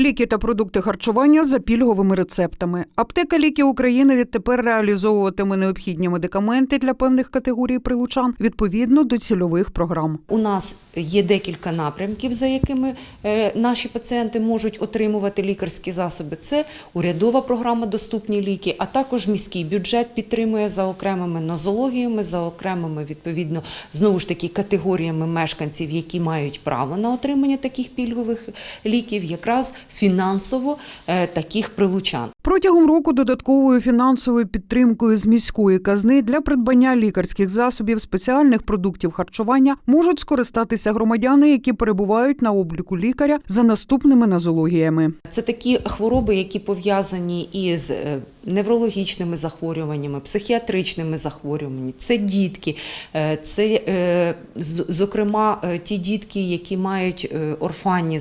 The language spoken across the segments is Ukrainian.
Ліки та продукти харчування за пільговими рецептами. Аптека ліки України відтепер реалізовуватиме необхідні медикаменти для певних категорій прилучан відповідно до цільових програм. У нас є декілька напрямків, за якими е, наші пацієнти можуть отримувати лікарські засоби. Це урядова програма Доступні ліки, а також міський бюджет підтримує за окремими нозологіями, за окремими відповідно знову ж таки категоріями мешканців, які мають право на отримання таких пільгових ліків, якраз фінансово е, таких прилучан. Протягом року додатковою фінансовою підтримкою з міської казни для придбання лікарських засобів спеціальних продуктів харчування можуть скористатися громадяни, які перебувають на обліку лікаря за наступними нозологіями. Це такі хвороби, які пов'язані із е, неврологічними захворюваннями, психіатричними захворюваннями. Це дітки, е, це, е, зокрема, ті дітки, які мають орфанні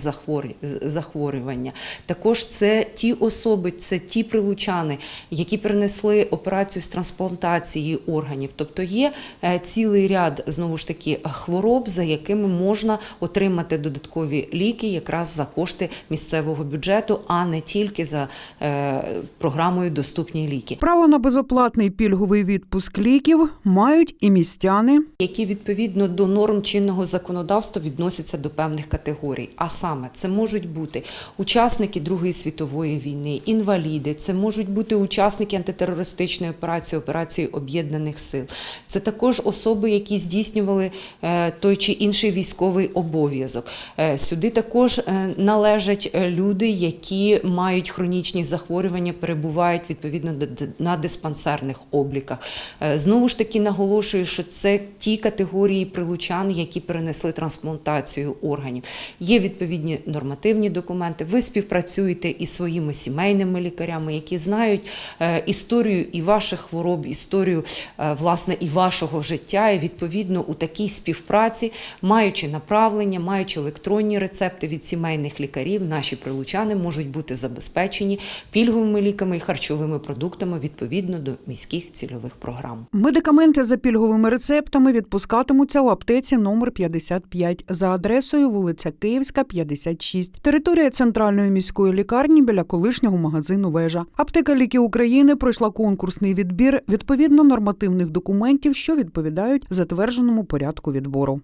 захворювання. Також це ті особи, це ті прилучани, які перенесли операцію з трансплантації органів. Тобто є е, цілий ряд знову ж таки хвороб, за якими можна отримати додаткові ліки якраз за кошти місцевого бюджету, а не тільки за е, програмою Доступні ліки. Право на безоплатний пільговий відпуск ліків мають і містяни. які відповідно до норм чинного законодавства відносяться до певних категорій. А саме це можуть бути учасники Другої світової війни, інваліди, це можуть бути учасники антитерористичної операції, операції об'єднаних сил. Це також особи, які здійснювали е, той чи інший військовий обов'язок. Е, Сюди також е, належать люди, які мають хронічні захворювання, перебувають відповідно на диспансерних обліках. Знову ж таки наголошую, що це ті категорії прилучан, які перенесли трансплантацію органів. Є відповідні нормативні документи. Ви співпрацюєте із своїми сімейними лікарями, які знають е, історію і ваших хвороб, історію е, власне і вашого життя. І відповідно у такій співпраці, маючи направлення, маючи електронні рецепти від сімейних лікарів, наші прилучани можуть бути забезпечені пільговими ліками і харчовими продуктами відповідно до міських цільових програм. Медикаменти за пільговими рецептами відпускатимуться у аптеці номер 55 за адресою вулиця Київська, 56, територія центральної міської лікарні біля колишнього магазину Вежа. Аптека ліки України пройшла конкурсний відбір відповідно нормативних документів, що відповідають затвердженому порядку відбору.